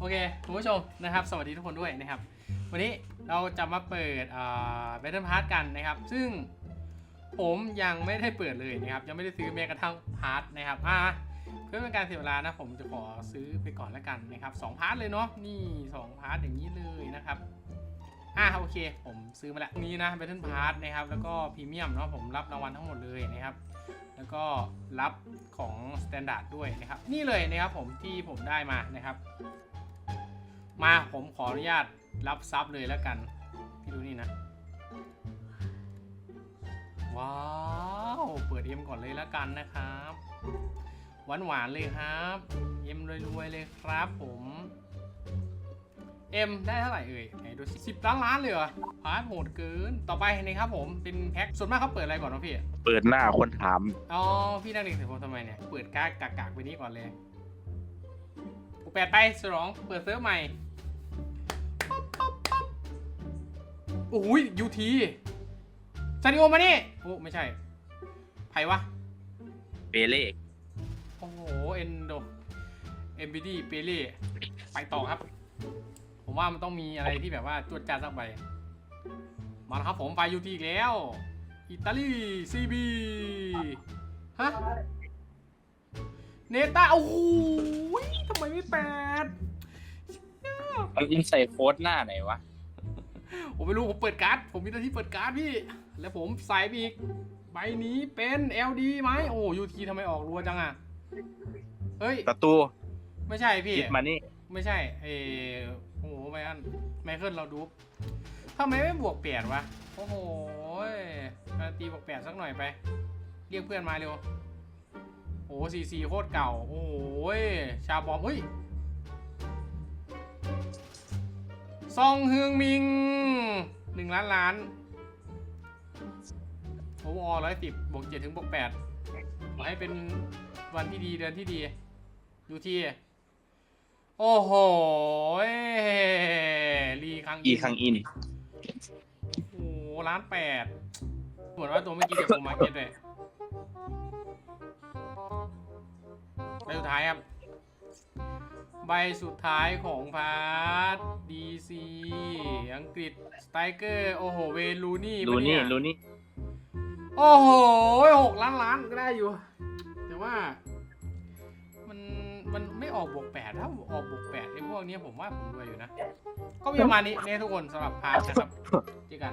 โอเคคุณผู้ชมนะครับ สวัสดีทุกคนด้วยนะครับ วันนี้เราจะมาเปิดอ่า Battle Pass กันนะครับ ซึ่งผมยังไม่ได้เปิดเลยนะครับ ยังไม่ได้ซื้อแม้กระทั่งพาร์ทนะครับอ่าเพื่อเป็นการเสียเวลานะผมจะขอซื้อไปก่อนแล้วกันนะครับสองพาร์ทเลยเนาะนี่สองพาร์ทอย่างนี้เลยนะครับอ่าโอเค ผมซื้อมาแล้วนี้นะ Battle Pass นะครับ แล้วก็พรีเมียมเนาะผมรับรางวัลทั้งหมดเลยนะครับแล้วก็รับของ Standard ด้วยนะครับ นี่เลยนะครับผมที่ผมได้มานะครับ มาผมขออนุญาตรับซับเลยแล้วกันพี่ดูนี่นะ ว้าว เปิดเอ็มก่อนเลยแล้วกันนะครับหวานหวานๆเลยครับเอ็มรวยๆเลยครับผมเอ็มได้เท่าไหร่เอ่ยไหนดูสิบล้านล้านเลยเหรอพาร์ทโหดเกิน ต่อไปนะครับผมเป็นแพ็คส่วนมากเขาเปิดอะไรก่อนนะพี่ เปิดหน้าคนถาม อ๋อ พี่นักเรียนเสียผมทำไมเนี่ย เปิดกากกากากไปนี้ก่อนเลยกูแปดไปสรองเปิดเซิร์ฟใหม่ โอ้ยยูทีซานิโอมานี่โอ้ไม่ใช่ไผวะ เปเล่โอ้โห เอนโดเอ็มบีดีเปเล่ไปต่อครับ ผมว่ามันต้องมีอะไรที่แบบว่าจวดจ้าดสักใบ มาแล้วครับผมไปยูทีอีกแล้ว อิตาลีซีบีฮะ เนต้าโอ้โหทำไมไม่แปด มันใส่โค้ดหน้าไหนวะ ผมไม่รู้ผมเปิดการ์ด ผมมีหน้าที่เปิดการ์ดพี่ แล้วผมใส่ไปอีก ใบนี้เป็น LD ไหมโอ้ยูทีทำไมออกรัวจังอะเฮ้ย ประตูไม่ใช่พี่ คิดมานี่ ไม่ใช่เออโอ้โหไมอันไมเคิลเราดูปทำไมไม่บวกแปดวะ โอ้โหยมาตีบวกแปดสักหน่อยไป เรียกเพื่อนมาเร็วโอ้ซีซีโคตรเก่า โอ้โหยชาบอมเฮ้ย ซองเฮืองมิงหนึ่งล้านล้านโอ้โหร้อยสิบบวกเจ็ดถึงบวกแปดขอให้เป็นวันที่ดีเดือนที่ดี ดูที่ โอ้โหรีครั้งอีคังอิน โอ้ล้านแปดเหมือนว่าตัวเมื่อกี้จะโฟมาเก็ตเลยใบสุดท้ายครับ ใบสุดท้ายของพาร์ทดีซีอังกฤษสไตเกอร์โอ้โหเวลูนี่รูปะนี่เยรูนี่โอ้โหหกล้านล้านก็ได้อยู่ แต่ว่า มันมันไม่ออกบวกแปดถ้าออกบวกแปดไอ้พวกเนี้ยผมว่าผมรวยอยู่นะ ก็มีประมาณนี้เนี่ยทุกคนสำหรับพาร์ทนะครับเจอกัน